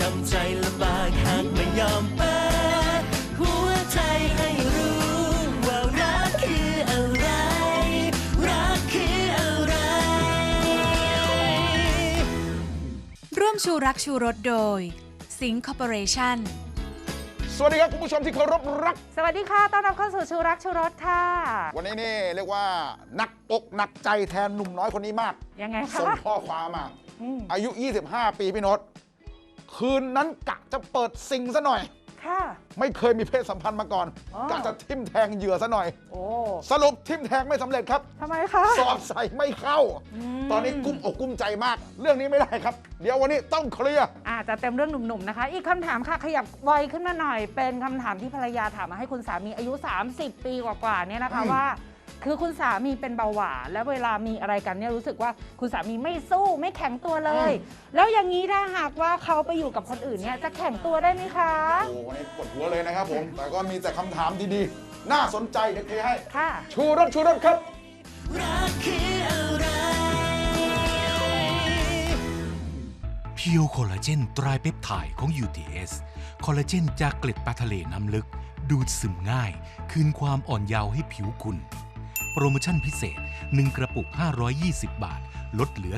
ทำใจลำบากหากไม่ยอมเปิดหัวใจให้รู้ว่ารักคืออะไร รักคืออะไร ร่วมชูรักชูรสโดย สิงคอร์ปอเรชั่น สวัสดีครับคุณผู้ชมที่เคารพรัก สวัสดีค่ะ ต้อนรับเข้าสู่ชูรักชูรสค่ะ วันนี้นี่เรียกว่าหนักอกหนักใจแทนหนุ่มน้อยคนนี้มากยังไงคะ ส่งข้อความมา อืม อายุ 25 ปีพี่โนต คืนนั้นกะจะเปิดซิงซะหน่อย ค่ะ ไม่เคยมีเพศสัมพันธ์มาก่อนอ๋อ กะจะทิ่มแทงเหยื่อซะหน่อย โอ้สรุปทิ่มแทงไม่สำเร็จครับ ทำไมคะ สอดใส่ไม่เข้ามตอนนี้กุ้มอกกุ้มใจมาก เรื่องนี้ไม่ได้ครับ เดี๋ยววันนี้ต้องเคลียร์ อาจจะเต็มเรื่องหนุ่มๆนะคะ อีกคำถามค่ะ ขยับวัยขึ้นมาหน่อย เป็นคำถามที่ภรรยาถามมาให้คุณสามีอายุ 30 ปีกว่าๆเนี่ยนะคะอืมว่า คือคุณสามีเป็นเบาหวานแล้วเวลามีอะไรกันเนี่ยรู้สึกว่าคุณสามีไม่สู้ไม่แข็งตัวเลย แล้วอย่างนี้ถ้าหากว่าเขาไปอยู่กับคนอื่นเนี่ยจะแข็งตัวได้ไหมคะ โอ้วันนี้ปวดหัวเลยนะครับผม แต่ก็มีแต่คำถามดีๆ น่าสนใจเดี๋ยวเคลียร์ให้ ค่ะ ชูรถชูรถครับรักคืออะไรเพียวคอลลาเจนไตรเปปไทด์ของ UTS คอลลาเจนจากเกล็ดปลาทะเลน้ำลึก ดูดซึมง่าย คืนความอ่อนเยาว์ให้ผิวคุณ โปรโมชั่นพิเศษ 1 กระปุก 520 บาท ลดเหลือ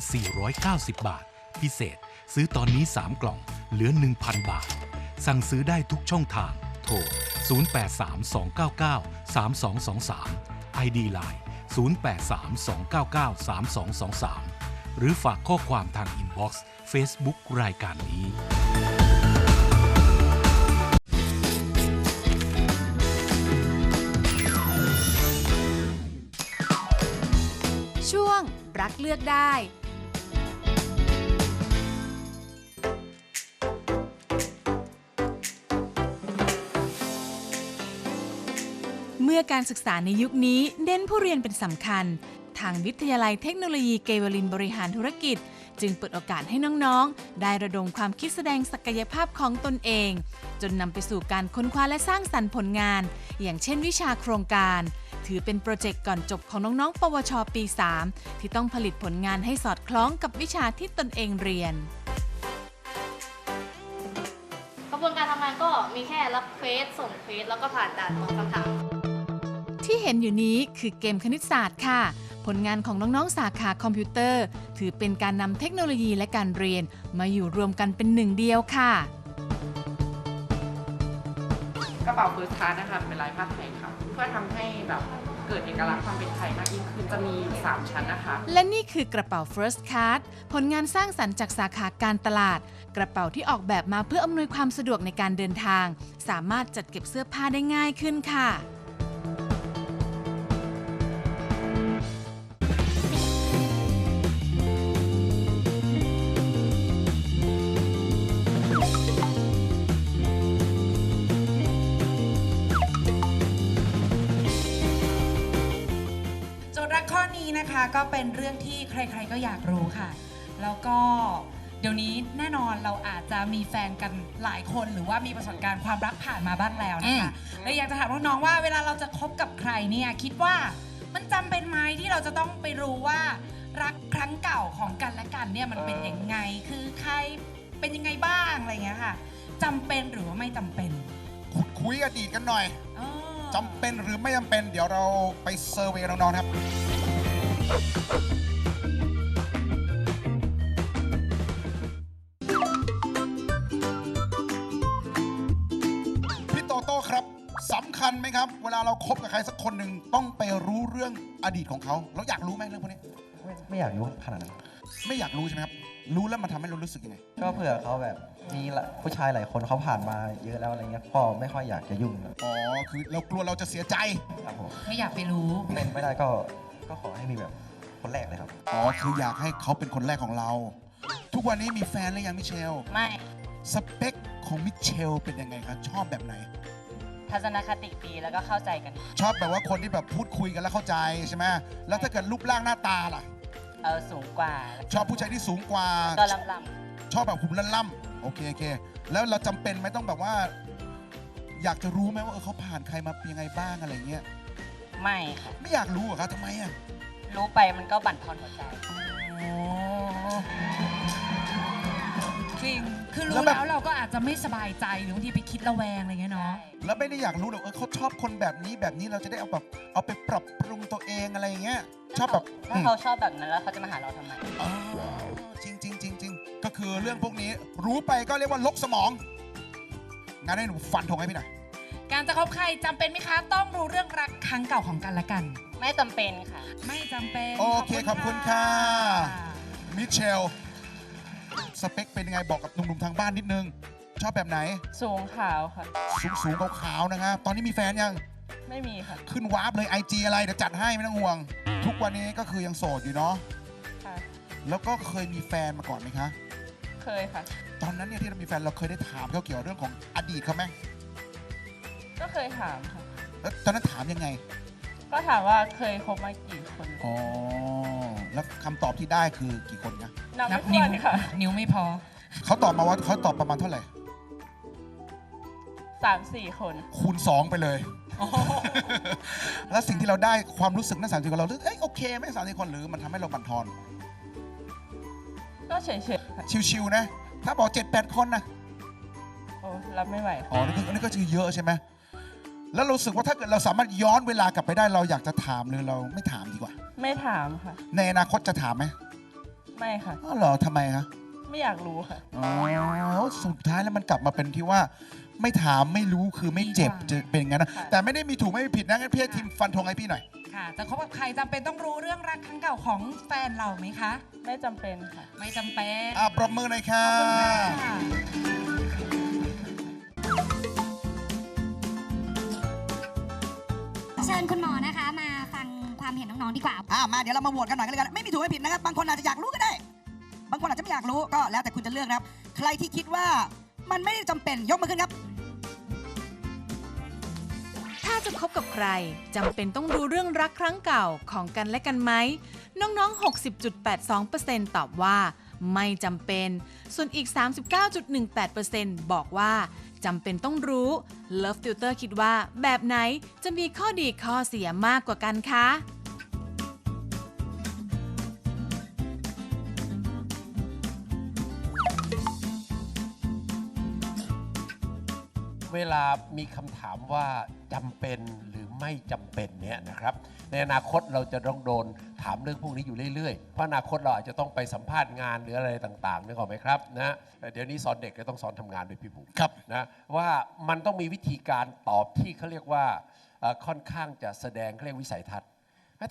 490 บาท พิเศษ ซื้อตอนนี้ 3 กล่อง เหลือ 1,000 บาท สั่งซื้อได้ทุกช่องทาง โทร 0832993223 ID Line 0832993223 หรือฝากข้อความทางอินบ็อกซ์ Facebook รายการนี้ รักเลือกได้ เมื่อการศึกษาในยุคนี้เน้นผู้เรียนเป็นสำคัญ ทางวิทยาลัยเทคโนโลยีเกวลินบริหารธุรกิจ จึงเปิดโอกาสให้น้องๆ ได้ระดมความคิดแสดงศักยภาพของตนเอง จนนำไปสู่การค้นคว้าและสร้างสรรค์ผลงาน อย่างเช่นวิชาโครงการ ถือเป็นโปรเจกต์ก่อนจบของน้องๆ ปวช ปี 3 ที่ต้องผลิตผลงานให้สอดคล้องกับวิชาที่ตนเองเรียนกระบวนการทำงานก็มีแค่รับเควสส่งเควสแล้วก็ผ่านด่านตอบคำถาม ที่เห็นอยู่นี้คือเกมคณิตศาสตร์ค่ะ ผลงานของน้องๆสาขาคอมพิวเตอร์ ถือเป็นการนำเทคโนโลยีและการเรียน มาอยู่รวมกันเป็นหนึ่งเดียวค่ะ กระเป๋าเฟิร์สคลาสนะคะเป็นลายผ้าไทยค่ะ เพื่อทำให้แบบเกิดเอกลักษณ์ความเป็นไทยมากยิ่งขึ้นจะมี3ชั้นนะคะ และนี่คือกระเป๋า First Card ผลงานสร้างสรรค์จากสาขาการตลาด กระเป๋าที่ออกแบบมาเพื่ออำนวยความสะดวกในการเดินทาง สามารถจัดเก็บเสื้อผ้าได้ง่ายขึ้นค่ะ ก็เป็นเรื่องที่ใครๆก็อยากรู้ค่ะ แล้วก็เดี๋ยวนี้แน่นอนเราอาจจะมีแฟนกันหลายคน หรือว่ามีประสบการณ์ความรักผ่านมาบ้างแล้วนะคะเลยอยากจะถามน้องๆว่าเวลาเราจะคบกับใครเนี่ยคิดว่ามันจำเป็นไหมที่เราจะต้องไปรู้ว่า รักครั้งเก่าของกันและกันเนี่ยมันเป็นยังไงคือใครเป็นยังไงบ้างอะไรเงี้ยค่ะจำเป็นหรือว่าไม่จำเป็นขุดคุยอดีตกันหน่อยอ๋อจำเป็นหรือไม่จำเป็น เดี๋ยวเราไปเซอร์เวย์น้องๆครับ พี่โตโต้ครับสำคัญไหมครับ เวลาเราคบกับใครสักคนหนึ่งต้องไปรู้เรื่องอดีตของเขาเราอยากรู้ไหมเรื่องพวกนี้ ไม่ไม่อยากรู้ขนาดนั้นไม่อยากรู้ใช่ไหมครับ รู้แล้วมันทำให้เรารู้สึกยังไง ก็เผื่อเขาแบบมีละผู้ชายหลายคนเขาผ่านมาเยอะแล้วอะไรเงี้ยพ่อไม่ค่อยอยากจะยุ่งครับอ๋อ คือเรากลัวเราจะเสียใจครับผมไม่อยากไปรู้เป็นไม่ได้ก็ ก็ขอให้มีแบบคนแรกเลยครับ อ๋อ คืออยากให้เขาเป็นคนแรกของเรา ทุกวันนี้มีแฟนหรือยังมิเชล ไม่ สเปคของมิเชลเป็นยังไงครับ ชอบแบบไหน ทัศนคติดีแล้วก็เข้าใจกัน ชอบแบบว่าคนที่แบบพูดคุยกันแล้วเข้าใจใช่ไหมแล้วถ้าเกิดรูปร่างหน้าตาล่ะ เออสูงกว่าชอบผู้ชายที่สูงกว่า ก็ลำลชอบแบบหุ่นล่ำๆโอเคโอเค แล้วเราจำเป็นไหมต้องแบบว่า อยากจะรู้ไหมว่าเออเขาผ่านใครมาเป็นยังไงบ้างอะไรเงี้ยำ ไม่ค่ะ ไม่อยากรู้เหรอครับทำไมอะรู้ไปมันก็บั่นทอนหัวใจจริง คือรู้แล้วแบบ แล้วเราก็อาจจะไม่สบายใจหรือบางทีไปคิดระแวงอะไรเงี้ยเนาะ แล้วไม่ได้อยากรู้หรอกเออเขาชอบคนแบบนี้แบบนี้เราจะได้เอาแบบเอาไปปรับปรุงตัวเองอะไรอย่างเงี้ยชอบแบบถ้าเขาชอบแบบนั้นแล้วเขาจะมาหาเราทำไม อ๋อจริงจริงจริงจริงก็คือเรื่องพวกนี้รู้ไปก็เรียกว่าลกสมองงานให้หนูฟันธงให้พี่หน่อย การจะคบใครจำเป็นไหมคะ ต้องรู้เรื่องรักครั้งเก่าของกันและกัน ไม่จำเป็นค่ะ ไม่จำเป็นโอเคขอบคุณค่ะ มิเชล สเปคเป็นยังไงบอกกับหนุ่มๆทางบ้านนิดนึง ชอบแบบไหน สูงขาวค่ะ สูงสูงๆขาวๆนะครับ ตอนนี้มีแฟนยัง ไม่มีค่ะขึ้นวาร์ปเลย IG อะไรเดี๋ยวจัดให้ไม่ต้องห่วง ทุกวันนี้ก็คือยังโสดอยู่เนาะค่ะ แล้วก็เคยมีแฟนมาก่อนไหมคะ เคยค่ะ ตอนนั้นเนี่ยที่เรามีแฟนเราเคยได้ถามเขาเกี่ยวกับเรื่องของอดีตเขาไหม ก็เคยถามค่ะ แล้วตอนนั้นถามยังไง ก็ถามว่าเคยคบมากี่คนอ๋อ แล้วคำตอบที่ได้คือกี่คนนะนับนัไม่บถ้นิ้ววนค่ะนิ้วไม่พอ เขาตอบมาว่าเขาตอบประมาณเท่าไหร่ สามสี่คนคูณ 2 ไปเลย แล้วสิ่งที่เราได้ความรู้สึกนั่นสามสิบคนเรารู้สึกเอ้ยโอเคไหม่สามสิบคนหรือมันทำให้เราบั่นทอน ก็เฉยๆค่ะชิวๆนะ ถ้าบอกเจ็ดแปดคนนะ โอ้รับไม่ไหวอ๋อนี่คืออันนี้ก็คือเยอะใช่ไหม แล้วรู้สึกว่าถ้าเกิดเราสามารถย้อนเวลากลับไปได้เราอยากจะถามหรือเราไม่ถามดีกว่า ไม่ถามค่ะ ในอนาคตจะถามไหมไม่ค่ะอ๋อเหรอทำไมคะไม่อยากรู้ค่ะ อ๋อสุดท้ายแล้วมันกลับมาเป็นที่ว่า ไม่ถามไม่รู้คือไม่เจ็บดีกว่าจะเป็นอย่างนั้นนะค่ะแต่ไม่ได้มีถูกไม่มีผิดนะงั้นพี่ให้ทีมฟันธงให้พี่หน่อย ค่ะจะคบกับใครจำเป็นต้องรู้เรื่องรักครั้งเก่าของแฟนเราไหมคะ ไม่จำเป็นค่ะ ไม่จำเป็น อะปรบมือหน่อยค่ะ ค่ะ เชิญคุณหมอนะคะมาฟังความเห็นน้องๆดีกว่า อ่ามาเดี๋ยวเรามาโหวตกันหน่อยก็แล้วกันไม่มีถูกไม่ผิดนะครับ บางคนอาจจะอยากรู้ก็ได้ บางคนอาจจะไม่อยากรู้ก็แล้วแต่คุณจะเลือกนะครับ ใครที่คิดว่ามันไม่ได้จำเป็นยกมือขึ้นครับ ถ้าจะคบกับใครจำเป็นต้องรู้เรื่องรักครั้งเก่าของกันและกันไหม น้องๆ 60.82%ตอบว่า ไม่จำเป็น ส่วนอีก 39.18%บอกว่าจำเป็นต้องรู้ Love Tutor คิดว่าแบบไหนจะมีข้อดีข้อเสียมากกว่ากันคะเวลามีคำถามว่าจำเป็นหรือไม่จำเป็นเนี่ยนะครับ ในอนาคตเราจะต้องโดนถามเรื่องพวกนี้อยู่เรื่อยๆ เพราะอนาคตเราอาจจะต้องไปสัมภาษณ์งานหรืออะไรต่างๆนึกออกไหมครับนะแต่เดี๋ยวนี้สอนเด็กก็ต้องสอนทำงานด้วยพี่บุ๋มครับ นะว่ามันต้องมีวิธีการตอบที่เขาเรียกว่าเอ่อค่อนข้างจะแสดงเขาเรียกวิสัยทัศน์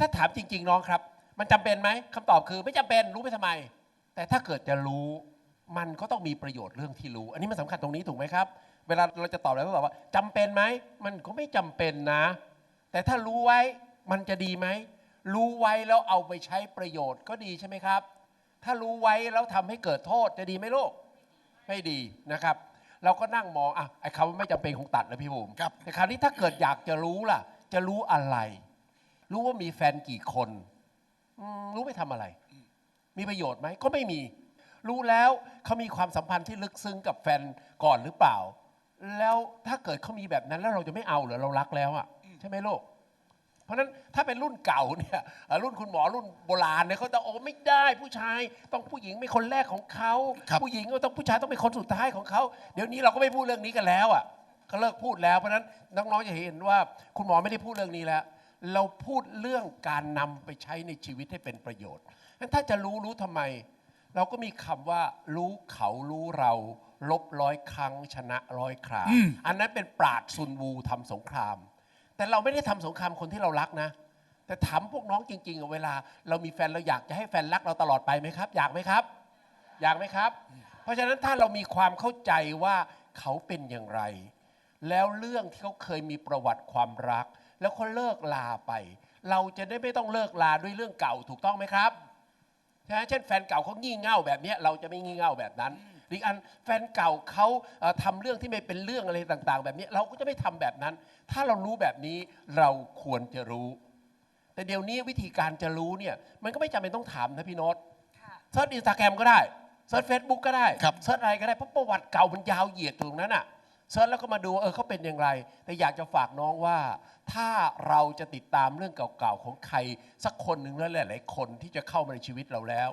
ถ้าถามจริง ๆ น้องครับ มันจำเป็นไหมคำตอบคือไม่จำเป็นรู้ไปทำไม แต่ถ้าเกิดจะรู้ มันก็ต้องมีประโยชน์เรื่องที่รู้ อันนี้มันสำคัญตรงนี้ถูกไหมครับ เวลาเราจะตอบอะไรก็ตอบว่าจำเป็นไหมมันก็ไม่จำเป็นนะ แต่ถ้ารู้ไว้ มันจะดีไหม รู้ไว้แล้วเอาไปใช้ประโยชน์ก็ดีใช่ไหมครับ ถ้ารู้ไว้แล้วทำให้เกิดโทษจะดีไหมลูก ไม่ดีนะครับ เราก็นั่งมองอะไอ้คำว่าไม่จำเป็นคงตัดแล้วพี่บุ๋มครับแต่คราวนี้ถ้าเกิดอยากจะรู้ล่ะ จะรู้อะไร รู้ว่ามีแฟนกี่คนอืมรู้ไปทำอะไร มีประโยชน์ไหมก็ไม่มี รู้แล้วเขามีความสัมพันธ์ที่ลึกซึ้งกับแฟนก่อนหรือเปล่า แล้วถ้าเกิดเขามีแบบนั้นแล้วเราจะไม่เอาเหรอเรารักแล้วอะใช่ไหมลูก เพราะฉะนั้นถ้าเป็นรุ่นเก่าเนี่ยเอ่อรุ่นคุณหมอรุ่นโบราณเนี่ยเขาจะโอ้ไม่ได้ผู้ชายต้องผู้หญิงเป็นคนแรกของเขาครับผู้หญิงก็ต้องผู้ชายต้องเป็นคนสุดท้ายของเขาเดี๋ยวนี้เราก็ไม่พูดเรื่องนี้กันแล้วอะเขาเลิกพูดแล้วเพราะฉะนั้นน้องๆจะเห็นว่าคุณหมอไม่ได้พูดเรื่องนี้แล้ว เราพูดเรื่องการนำไปใช้ในชีวิตให้เป็นประโยชน์งั้นถ้าจะรู้รู้ทำไม เราก็มีคำว่ารู้เขารู้เราลบร้อยครั้งชนะร้อยคราอืมอันนั้นเป็นปราดซุนวูทำสงคราม แต่เราไม่ได้ทำสงครามคนที่เรารักนะ แต่ถามพวกน้องจริงๆเวลา เรามีแฟนเราอยากจะให้แฟนรักเราตลอดไปไหมครับ อยากไหมครับ อยากไหมครับ เพราะฉะนั้นถ้าเรามีความเข้าใจว่าเขาเป็นอย่างไร แล้วเรื่องที่เขาเคยมีประวัติความรัก แล้วเขาเลิกลาไป เราจะได้ไม่ต้องเลิกลาด้วยเรื่องเก่าถูกต้องไหมครับใช่ไหมเช่นแฟนเก่าเขางี่เง่าแบบนี้เราจะไม่งี่เง่าแบบนั้น อีกอันแฟนเก่าเขาเอ่อทำเรื่องที่ไม่เป็นเรื่องอะไรต่าง ๆ แบบนี้ เราก็จะไม่ทำแบบนั้น ถ้าเรารู้แบบนี้เราควรจะรู้ แต่เดี๋ยวนี้วิธีการจะรู้เนี่ยมันก็ไม่จำเป็นต้องถามนะพี่โน้ตเซิร์ชอินสตาแกรมก็ได้เซิร์ชเฟซบุ๊กก็ได้เซิร์ชอะไรก็ได้เพราะประวัติเก่ามันยาวเหยียดตรงนั้นอะเซิร์ชแล้วก็มาดูเออเขาเป็นอย่างไร แต่อยากจะฝากน้องว่า ถ้าเราจะติดตามเรื่องเก่าๆของใครสักคนหนึ่งแล้วหลายๆคนที่จะเข้ามาในชีวิตเราแล้ว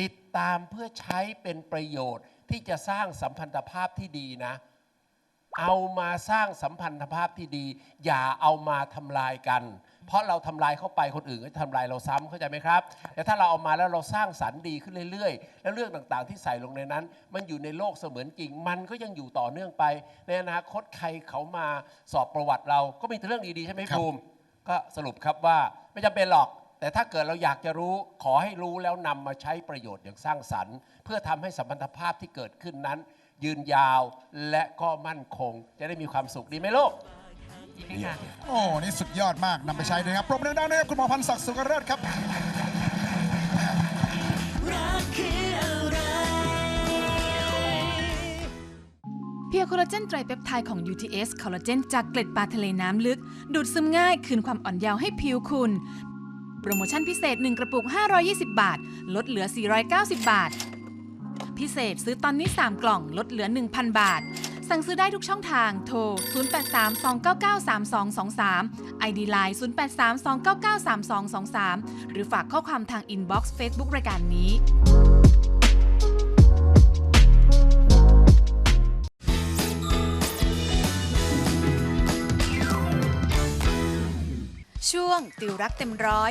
ติดตามเพื่อใช้เป็นประโยชน์ ที่จะสร้างสัมพันธภาพที่ดีนะ เอามาสร้างสัมพันธภาพที่ดี อย่าเอามาทำลายกัน เพราะเราทำลายเข้าไปคนอื่นก็จะทำลายเราซ้ำเข้าใจไหมครับ แต่ถ้าเราเอามาแล้วเราสร้างสรรค์ดีขึ้นเรื่อยๆ แล้วเรื่องต่างๆ ที่ใส่ลงในนั้น มันอยู่ในโลกเสมือนจริง มันก็ยังอยู่ต่อเนื่องไป ในอนาคตใครเขามาสอบประวัติเราก็มีแต่เรื่องดีๆใช่ไหมภูมิก็สรุปครับว่าไม่จำเป็นหรอก แต่ถ้าเกิดเราอยากจะรู้ขอให้รู้แล้วนำมาใช้ประโยชน์อย่างสร้างสรรค์ เพื่อทำให้สัมพันธภาพที่เกิดขึ้นนั้น ยืนยาวและก็มั่นคง จะได้มีความสุขดีไหมลูกโอ้ นี่สุดยอดมากนำไปใช้ด้วยครับปรบมือดังๆด้วยครับคุณหมอพันธ์ศักดิ์สุกเริศครับรักคืออะไรเพียวคอลลาเจนไตรเปปไทด์ของ UTS คอลลาเจนจากเกล็ดปลาทะเลน้ำลึก ดูดซึมง่ายคืนความอ่อนเยาว์ให้ผิวคุณ โปรโมชั่นพิเศษ 1 กระปุก 520 บาท ลดเหลือ 490 บาท พิเศษซื้อตอนนี้ 3 กล่องลดเหลือ 1,000 บาท สั่งซื้อได้ทุกช่องทางโทร 0832993223 ID Line 0832993223 หรือฝากข้อความทางอินบ็อกซ์เฟซบุ๊กรายการนี้ ช่วงติวรักเต็มร้อย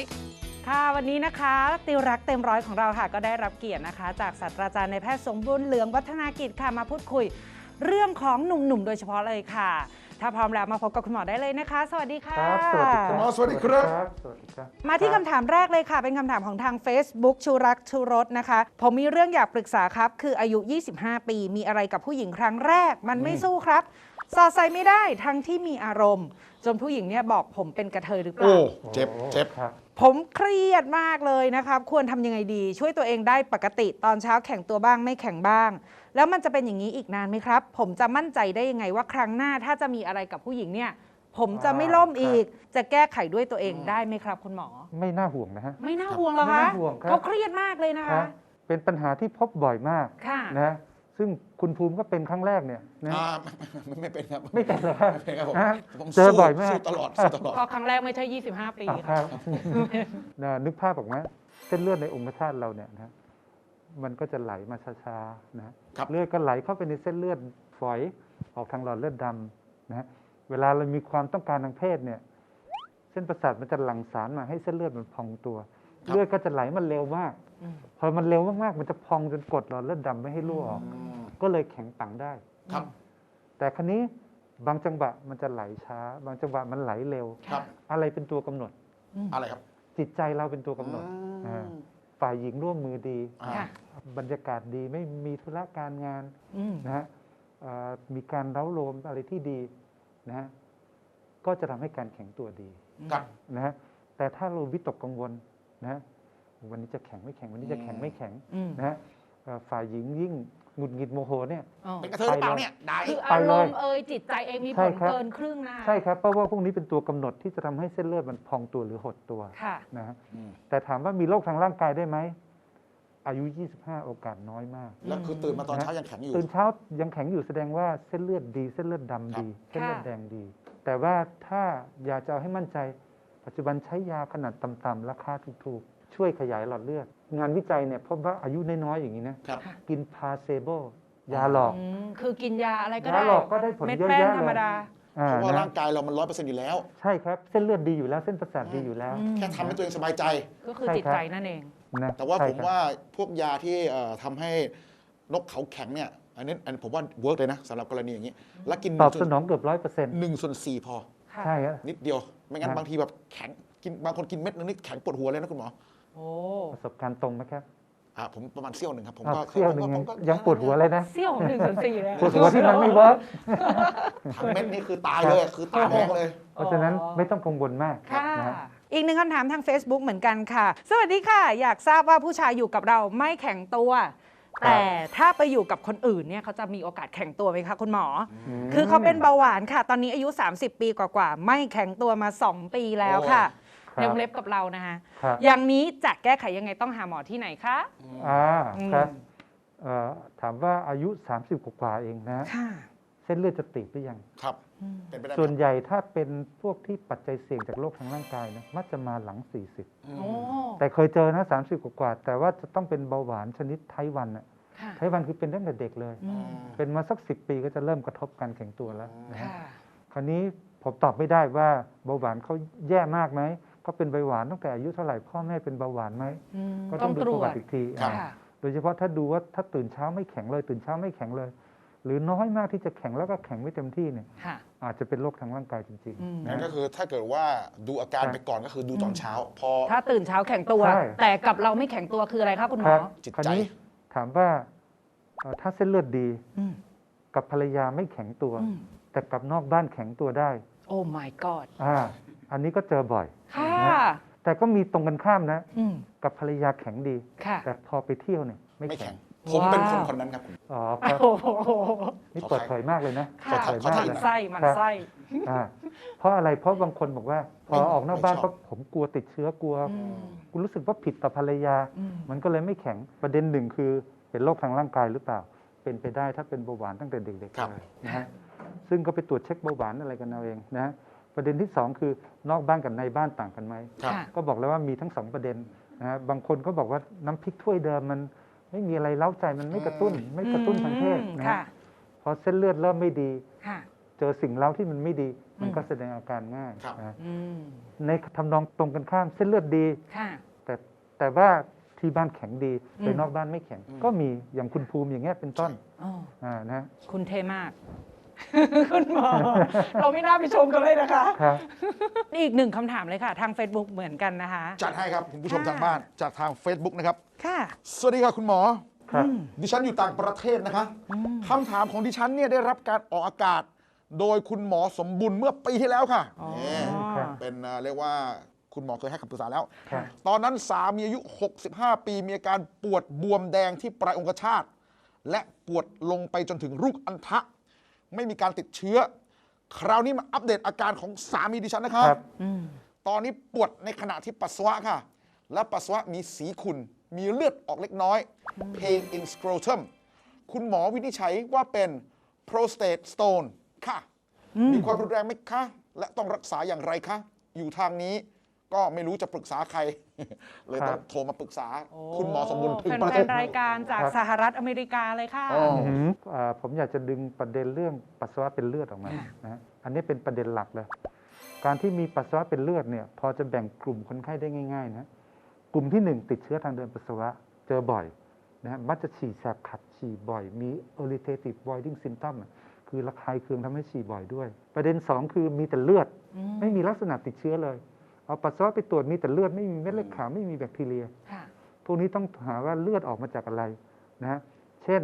ค่ะวันนี้นะคะติวรักเต็มร้อยของเราค่ะ ก็ได้รับเกียรตินะคะ จากศาสตราจารย์ในายแพทย์สมบูรณ์เหลืองวัฒนากิจค่ะมาพูดคุย เรื่องของหนุ่มๆโดยเฉพาะเลยค่ะ ถ้าพร้อมแล้วมาพบกับคุณหมอได้เลยนะคะ สวัสดีค่ะคุณหมอสวัสดีครับ สวัสดีครับมาที่คำถามแรกเลยค่ะ เป็นคำถามของทาง Facebook ชูรักชูรสนะคะ ผมมีเรื่องอยากปรึกษาครับ คืออายุ 25 ปีมีอะไรกับผู้หญิงครั้งแรก มันไม่สู้ครับ สอดใส่ไม่ได้ทั้งที่มีอารมณ์ จนผู้หญิงเนี่ยบอกผมเป็นกระเทยหรือเปล่าโอ้เจ็บเจ็บผมเครียดมากเลยนะครับ ควรทำยังไงดี ช่วยตัวเองได้ปกติตอนเช้าแข่งตัวบ้างไม่แข่งบ้าง แล้วมันจะเป็นอย่างนี้อีกนานไหมครับ ผมจะมั่นใจได้ยังไงว่าครั้งหน้าถ้าจะมีอะไรกับผู้หญิงเนี่ย ผมจะไม่ล่มอีก จะแก้ไขด้วยตัวเองได้ไหมครับ คุณหมอ ไม่น่าห่วงนะฮะ ไม่น่าห่วงเหรอไม่คะน่าห่วงครับ เขาเครียดมากเลยนะครัคะบเป็นปัญหาที่พบบ่อยมากค่ะ นะ ซึ่งคุณภูมิก็เป็นครั้งแรกเนี่ยนะ อ่าไม่เป็นครับไม่เป็นเหรอครับไม่เป็นครับผมฮะผมเจอสู้บ่อยมาก สู้ตลอดสู้ตลอดพอครั้งแรกไม่ใช่ 25 ปีอะคค่ะรับนะนึกภาพออกไหมเส้นเลือดในองคธาตุเราเนี่ยนะมันก็จะไหลมาช้าๆนะเลือดก็ไหลเข้าไปในเส้นเลือดฝอยออกทางหลอดเลือดดำนะเวลาเรามีความต้องการทางเพศเนี่ย เส้นประสาทมันจะหลั่งสารมาให้เส้นเลือดมันพองตัว เลือดก็จะไหลมันเร็วมากอืม พอมันเร็วมากๆ มันจะพองจนกดหลอดเลือดดำไม่ให้รั่วออกก็เลยแข็งปังได้ ครับ แต่ครั้นี้บางจังหวะมันจะไหลช้า บางจังหวะมันไหลเร็ว ครับ อะไรเป็นตัวกำหนด อะไรครับ จิตใจเราเป็นตัวกำหนดอืมอ่าฝ่ายหญิงร่วมมือดีอ่าบรรยากาศดีไม่มีธุระการงานอืมนะฮะเอ่อมีการเร้าโลมอะไรที่ดีนะฮะก็จะทำให้การแข็งตัวดีครับนะฮะแต่ถ้าเราวิตกกังวลนะฮะ วันนี้จะแข็งไม่แข็งวันนี้จะแข็งไม่แข็งอืมนะฮะเอ่อฝ่ายหญิงยิ่งหงุดหงิดโมโหเนี่ย อ๋อเป็นกระเทยหรือเปล่าเนี่ยได้คือไปอารเลยมณ์เอ่ยจิตใจเองมีผใช่ลครับ เกินครึ่งนะคะใช่ครับเพราะว่าพวกนี้เป็นตัวกำหนดที่จะทำให้เส้นเลือดมันพองตัวหรือหดตัวค่ะ นะฮะอืม แต่ถามว่ามีโรคทางร่างกายได้ไหมอายุ 25 โอกาสน้อยมาก แล้วคือตื่นมาตอนเช้ายังแข็งอยู่ ตื่นเช้ายังแข็งอยู่แสดงว่าเส้นเลือดดี เส้นเลือดดำดี เส้นเลือดแดงดี แต่ว่าถ้าอยากจะเอาให้มั่นใจ ปัจจุบันใช้ยาขนาดต่ำๆราคาถูกๆ ช่วยขยายหลอดเลือด งานวิจัยเนี่ยพบว่าอายุน้อยๆอย่างนี้นะครับ กินพาเซโบยาหลอก อืมคือกินยาอะไรก็ยาได้หลอกก็ได้ผลเม็ดเยอะแป้งแยะธรรมเลยดา อ่เพราะว่านะร่างกายเรามันร้อยเปอร์เซ็นต์อยู่แล้ว ใช่ครับ เส้นเลือดดีอยู่แล้วเส้นประสาทดีอยู่แล้วแค่ทำให้ตัวเองสบายใจ ก็คือใช่จิตครับ ใจนั่นเอง นะแต่ว่าใช่ผมครับ ว่าพวกยาที่เอ่อทำให้นกเขาแข็งเนี่ย อันนี้อันผมว่าเวิร์กเลยนะสำหรับกรณีอย่างนี้ แล้วกินตอบสนองเกือบร้อยเปอร์เซ็นต์หนึ่งส่วนสี่พอ ค่ะ ใช่ครับ นิดเดียว ไม่งั้คนรับบางทีแบบแข็งกินบางคนกินเม็ดนึงนี่แข็งปวดหัวเลยนะคุณหมอ โอ้ประสบการณ์ตรงไหมครับอ่าผมประมาณเซี่ยวหนึ่งครับผมอ้าวก็เที่ยวหนึ่งผมยังก็ยังปวดหัวเลยนะเซี่ยวของหนึ่งส่วนสี่เลยปวดหัวที่มันไม่เวิร์กถังเม็ดนี่คือตายเลยคือตาแดงเลย เพราะฉะนั้นไม่ต้องกังวลมากค่ะ นะฮะ อีกหนึ่งคำถามทาง Facebook เหมือนกันค่ะ สวัสดีค่ะ อยากทราบว่าผู้ชายอยู่กับเราไม่แข็งตัวแต่ถ้าไปอยู่กับคนอื่นเนี่ยเขาจะมีโอกาสแข็งตัวไหมคะคุณหมออคือเขาเป็นเบาหวานค่ะ ตอนนี้อายุ 30 ปีกว่าๆ ไม่แข็งตัวมา 2 ปีแล้วค่ะ ครับเล็บเล็บกับเรานะคะครับ อย่างนี้จะแก้ไขยังไงต้องหาหมอที่ไหนคะ อ่าอืม ครับเอ่อถามว่าอายุ 30 กว่าๆเองนะ ค่ะเส้นเลือดจะตีบหรือยัง ครับเป็นไปได้ไหมส่วนใหญ่ถ้าเป็นพวกที่ปัจจัยเสี่ยงจากโรคทางร่างกายนะมักจะมาหลัง 40โอ้แต่เคยเจอนะ 30 กว่าๆแต่ว่าจะต้องเป็นเบาหวานชนิดไทวันอะค่ะไทวันคือเป็นตั้งแต่เด็กเลย อืมเป็นมาสัก 10 ปีก็จะเริ่มกระทบการแข็งตัวแล้วนะฮะค่ะ คราวนี้ผมตอบไม่ได้ว่าเบาหวานเขาแย่มากไหม เขาเป็นเบาหวานตั้งแต่อายุเท่าไหร่พ่อแม่เป็นเบาหวานไหมอืมก็ต้องดูต้องตรประววัจติอีกทีค่ะอ่าโดยเฉพาะถ้าดูว่าถ้าตื่นเช้าไม่แข็งเลย ตื่นเช้าไม่แข็งเลย หรือน้อยมากที่จะแข็งแล้วก็แข็งไม่เต็มที่เนี่ยค่ะอาจจะเป็นโรคทางร่างกายจริงอืมๆนั่นนะก็คือถ้าเกิดว่าดูอาการไปก่อนก็คือดูตอนเช้า พอถ้าตื่นเช้าแข็งตัวใช่แต่กับเราไม่แข็งตัวคืออะไรคะคุณหมคอรับจิตคราวใจนี้ถามว่าเอ่อถ้าเส้นเลือดดีอืมกับภรรยาไม่แข็งตัวอืมแต่กับนอกบ้านแข็งตัวได้ โอ้ my god อ่าอันนี้ก็เจอบ่อยค่ะนะ แต่ก็มีตรงกันข้ามนะ อืม กับภรรยาแข็งดี ค่ะ แต่พอไปเที่ยวเนี่ยไม่ไม่แข็แข็งงผมเป็นคนว้าวคนนั้นครับคุณอ๋อครับโอ้โหนี่เปิดเผยมากเลยนะค่ะเปิดเผยหมากมันเลยไส้หมันครับไส้ อ่าเพราะอะไรเพราะบางคนบอกว่า พอไม่ออกนอกบ้านไม่ชอบปั๊บผมกลัวติดเชื้อกลัวอืม กูรู้สึกว่าผิดต่อภรรยา อืม มันก็เลยไม่แข็งประเด็นหนึ่งคือเป็นโรคทางร่างกายหรือเปล่า เป็นไปได้ถ้าเป็นเบาหวานตั้งแต่เด็กๆครับเลยนะฮะซึ่งก็ไปตรวจเช็คเบาหวานอะไรกันเอาเองนะฮะ ประเด็นที่สองคือนอกบ้านกับในบ้านต่างกันไหมครับค่ะก็บอกแล้วว่ามีทั้งสองประเด็นนะฮะบางคนก็บอกว่าน้ำพริกถ้วยเดิมมันไม่มีอะไรเล้าใจมันไม่กระตุ้น ไม่กระตุ้นทางเพศอืมนะค่ะฮะพอเส้นเลือดเริ่มไม่ดี ค่ะ เจอสิ่งเล้าที่มันไม่ดี มันอืมก็แสดงอาการง่ายครับนะอืม ในทำนองตรงกันข้ามเส้นเลือดดี ค่ะ แต่แต่ว่าที่บ้านแข็งดีอืมแต่นอกบ้านไม่แข็งก็มีอย่างคุณภูมิอย่างเงี้ยเป็นต้นอ๋ออ่านะคุณเทมาก คุณหมอ เราไม่น่าไปชมกันเลยนะคะ ครับอีกหนึ่งคำถามเลยค่ะ ทาง Facebook เหมือนกันนะคะ จัดให้ครับคุณผู้ชมค่ะ ทางบ้านจากทาง Facebook นะครับ ค่ะ สวัสดีค่ะคุณหมอ ครับ ดิฉันอยู่ต่างประเทศนะคะคำถามของดิฉันเนี่ยได้รับการออกอากาศ โดยคุณหมอสมบุญเมื่อปีที่แล้วค่ะอ๋อนี่ครับ เป็นเอ่อเรียกว่าคุณหมอเคยให้คำปรึกษาแล้ว ครับ ตอนนั้นสามีอายุ 65 ปีมีอาการปวดบวมแดงที่ปลายองคชาต และปวดลงไปจนถึงลูกอัณฑะ ไม่มีการติดเชื้อ คราวนี้มาอัปเดตอาการของสามีดิฉันนะครับอืมตอนนี้ปวดในขณะที่ปัสสาวะค่ะ และปัสสาวะมีสีขุ่น มีเลือดออกเล็กน้อย pain in scrotum คุณหมอวินิจฉัยว่าเป็น prostate stone ค่ะ มีความรุนแรงไหมคะ และต้องรักษาอย่างไรคะ อยู่ทางนี้ ก็ไม่รู้จะปรึกษาใคร เลยต้องโทรมาปรึกษาคุณหมอสมบูรณ์ถึงเป็นประแฟเทศนรายการจากครับสหรัฐอเมริกาเลยค่ะอ๋ออืมอ่าผมอยากจะดึงประเด็นเรื่องปัสสาวะเป็นเลือดออกมาค่ะนะฮะอันนี้เป็นประเด็นหลักเลย การที่มีปัสสาวะเป็นเลือดเนี่ย พอจะแบ่งกลุ่มคนไข้ได้ง่าย ๆ นะ กลุ่มที่หนึ่งติดเชื้อทางเดินปัสสาวะเจอบ่อยนะฮะมักจะฉี่แสบขัดฉี่บ่อย มี irritative voiding symptom อะคือระคายเคืองทำให้ฉี่บ่อยด้วย ประเด็นสองคือมีแต่เลือดอืมไม่มีลักษณะติดเชื้อเลย เอาปัสสาวะไปตรวจมีแต่เลือดไม่มีเม็ดเลือดขาวไม่มีแบคทีเรีย ค่ะพวกนี้ต้องหาว่าเลือดออกมาจากอะไรนะฮะเช่น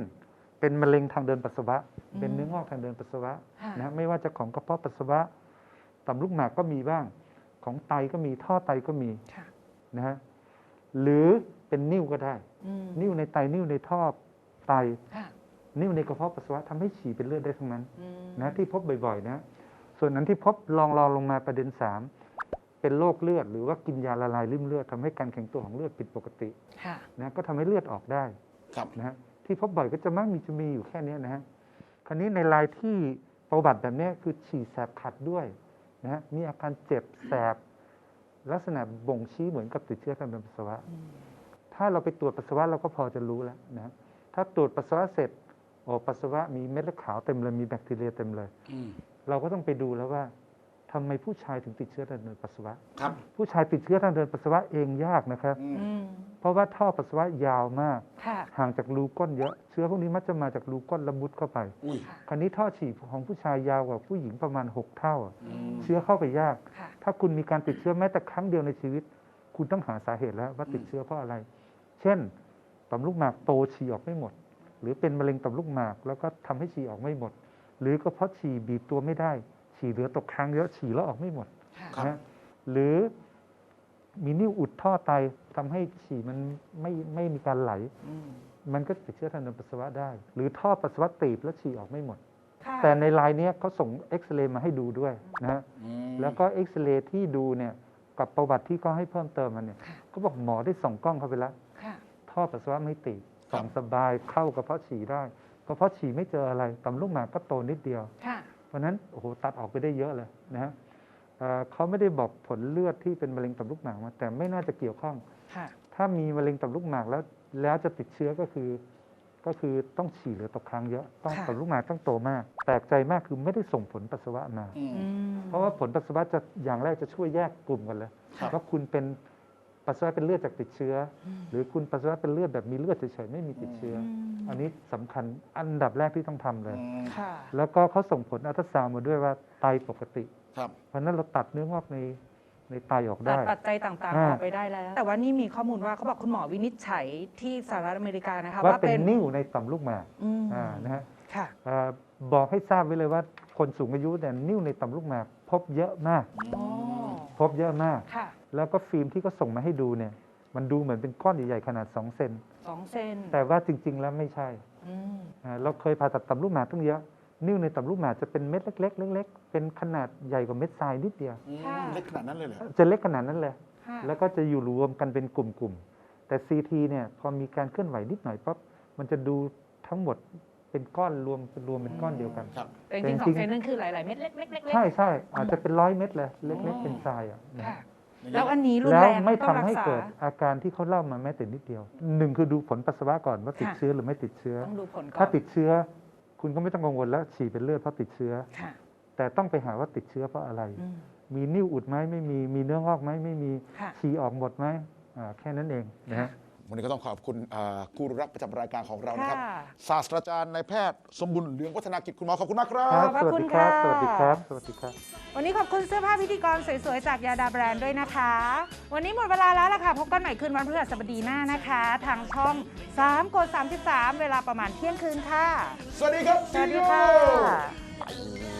เป็นมะเร็งทางเดินปัสสาวะอืมเป็นเนื้องอกทางเดินปัสสาวะค่ะนะฮะไม่ว่าจะของกระเพาะปัสสาวะต่อมลูกหมากก็มีบ้าง ของไตก็มีท่อไตก็มีค่ะนะฮะหรือเป็นนิ่วก็ได้ อืมนิ่วในไตนิ่วในท่อไต ค่ะนิ่วในกระเพาะปัสสาวะทำให้ฉี่เป็นเลือดได้ทั้งนั้น อืมนะที่พบบ่อยๆนะ ส่วนนั้นที่พบลองรองลงมาประเด็นสาม เป็นโรคเลือด หรือว่ากินยาละลายริ่มเลือดทำให้การแข็งตัวของเลือดผิดปกติค่ะนะก็ทำให้เลือดออกได้ครับนะฮะที่พบบ่อยก็จะมักมีจะมีอยู่แค่เนี้ยนะฮะคราวนี้ในรายที่ประวัติแบบเนี้ยคือฉี่แสบขัดด้วยนะฮะมีอาการเจ็บแสบลักษณะบ่งชี้เหมือนกับติดเชื้อทางเดินปัสสาวะ ถ้าเราไปตรวจปัสสาวะเราก็พอจะรู้แล้วนะฮะถ้าตรวจปัสสาวะเสร็จโอ้ปัสสาวะมีเม็ดเลือดขาวเต็มเลยมีแบคทีเรียเต็มเลยอืมเราก็ต้องไปดูแล้วว่า ทำไมผู้ชายถึงติดเชื้อทางเดินปัสสาวะ ครับ ผู้ชายติดเชื้อทางเดินปัสสาวะเองยากนะครับ อืม อืมเพราะว่าท่อปัสสาวะยาวมาก ค่ะห่างจากรูก้นเยอะ เชื้อพวกนี้มักจะมาจากรูก้นและมุดเข้าไป อุ้ยคราวนี้ท่อฉี่ของผู้ชายยาวกว่าผู้หญิงประมาณ 6 เท่าอะอืมเชื้อเข้าไปยาก ค่ะถ้าคุณมีการติดเชื้อแม้แต่ครั้งเดียวในชีวิต คุณต้องหาสาเหตุแล้วว่าติดเชื้อเพราะอะไร เช่น ต่อมลูกหมากโตฉี่ออกไม่หมด หรือเป็นมะเร็งต่อมลูกหมาก แล้วก็ทำให้ฉี่ออกไม่หมด หรือก็เพราะฉี่บีบตัวไม่ได้ ฉี่เหลือตกค้างเยอะฉี่แล้วออกไม่หมดค่ะครับนะหรือมีนิ่วอุดท่อไตทำให้ฉี่มันไม่ไม่มีการไหลอืมมันก็ติดเชื้อทางเดินปัสสาวะได้ หรือท่อปัสสาวะตีบแล้วฉี่ออกไม่หมดค่ะแต่ในรายเนี้ยเขาส่งเอ็กซเรย์มาให้ดูด้วยนะฮะแล้วก็เอ็กซเรย์ที่ดูเนี่ยกับประวัติที่เขาให้เพิ่มเติมมาเนี่ยเขาบอกหมอได้ส่องกล้องเข้าไปแล้วค่ะท่อปัสสาวะไม่ติดส่องสบายเข้ากระเพาะฉี่ได้กระเพาะฉี่ไม่เจออะไรต่อมลูกหมากก็โตนิดเดียวค่ะ เพราะฉะนั้นโอ้โหตัดออกไปได้เยอะเลยนะฮะเอ่อเขาไม่ได้บอกผลเลือดที่เป็นมะเร็งต่อมลูกหมากมาแต่ไม่น่าจะเกี่ยวข้องค่ะถ้ามีมะเร็งต่อมลูกหมากแล้วแล้วจะติดเชื้อก็คือ ก็คือต้องฉี่เหลือตกค้างเยอะ ต้องค่ะต่อมลูกหมากต้องโตมาก แปลกใจมากคือไม่ได้ส่งผลปัสสาวะมาอืมเพราะว่าผลปัสสาวะจะอย่างแรกจะช่วยแยกกลุ่มกันเลยครับว่าคุณเป็น ปัสสาวะเป็นเลือดจากติดเชื้ออมหรือคุณปัสสาวะเป็นเลือดแบบมีเลือดเฉยๆไม่มีติดเชื้ออมอันนี้สำคัญอันดับแรกที่ต้องทำเลยค่ะแล้วก็เขาส่งผลอัลตราซาวน์มาด้วยว่าไตปกติครับเพราะฉะนั้นเราตัดเนื้องอกในในไตออกตัได้ดปัจจัยต่างๆออ่าอกไปได้แล้ว แต่ว่านี่มีข้อมูลว่าเขาบอกคุณหมอวินิจฉัยที่สหรัฐอเมริกานะคะว่าว่าเป็เป็นนนิ่วในต่อมลูกหมากอืมอ่านะฮะค่ะเอ่อบอกให้ทราบไว้เลยว่าคนสูงอายุเนี่ยนิ่วในต่อมลูกหมากพบเยอะมากอ๋อ พบเยอะมาก ค่ะแล้วก็ฟิล์มที่เขาส่งมาให้ดูเนี่ย มันดูเหมือนเป็นก้อนใหญ่ๆขนาด 2 เซน สองเซนแต่ว่าจริง ๆ แล้วไม่ใช่อืมอ่าเราเคยผ่าตัดต่อมลูกหมากตั้งเยอะ นิ่วในต่อมลูกหมากจะเป็นเม็ดเล็กๆเล็กๆเป็นขนาดใหญ่กว่าเม็ดทรายนิดเดียวค่ะเล็กขนาดนั้นเลยเหรอ จะเล็กขนาดนั้นเลย ค่ะแล้วก็จะอยู่รวมกันเป็นกลุ่มๆ แต่ CT เนี่ยพอมีการเคลื่อนไหวนิดหน่อยปั๊บมันจะดูทั้งหมด เป็นก้อนรวมรวมเป็นก้อนเดียวกันแต่จริงๆสองเซนนั่นคือหลาย ๆ เม็ดเล็กๆๆๆใช่ใช่อาจจะเป็นร้อยเม็ดเลยเล็ก ๆ เป็นทรายอะนะค่ะ แล้วอันนี้รุนแล้วแรงไม่ต้องทำรักให้ษา เกิดอาการที่เขาเล่ามาแม้แต่นิดเดียวหนึ่งคือดูผลปัสสาวะก่อนว่าติดค่ะ เชื้อหรือไม่ติดเชื้อ ต้องดูผลก่อนถ้าติดเชื้อ คุณก็ไม่ต้องกังวลแล้วฉี่เป็นเลือดเพราะติดเชื้อ ค่ะแต่ต้องไปหาว่าติดเชื้อเพราะอะไร อืมมีนิ่วอุดไหมไม่มีมีเนื้องอกไหมไม่มีค่ะ ฉี่ออกหมดไหมอ่าแค่นั้นเองนะฮะ วันนี้ก็ต้องขอบคุณอ่ากูรูรักประจำรายการของเรานะครับค่ะศาสตราจารย์นายแพทย์สมบุญเหลืองวัฒนากิจคุณหมอขอบคุณมากครัครับบสวัสดีครับขสอบคุณวัสดีคค่ะรับ สวัสดีครับ วันนี้ขอบคุณเสื้อผ้าพิธีกรสวยๆ จากยาดาแบรนด์ด้วยนะคะ วันนี้หมดเวลาแล้วล่ะค่ะ พบกันใหม่คืนวันพฤหัสบดีหน้านะคะ ทางช่อง3กด33 เวลาประมาณเที่ยงคืนค่ะ สวัสดีครับ สวัสดีค่ะ See you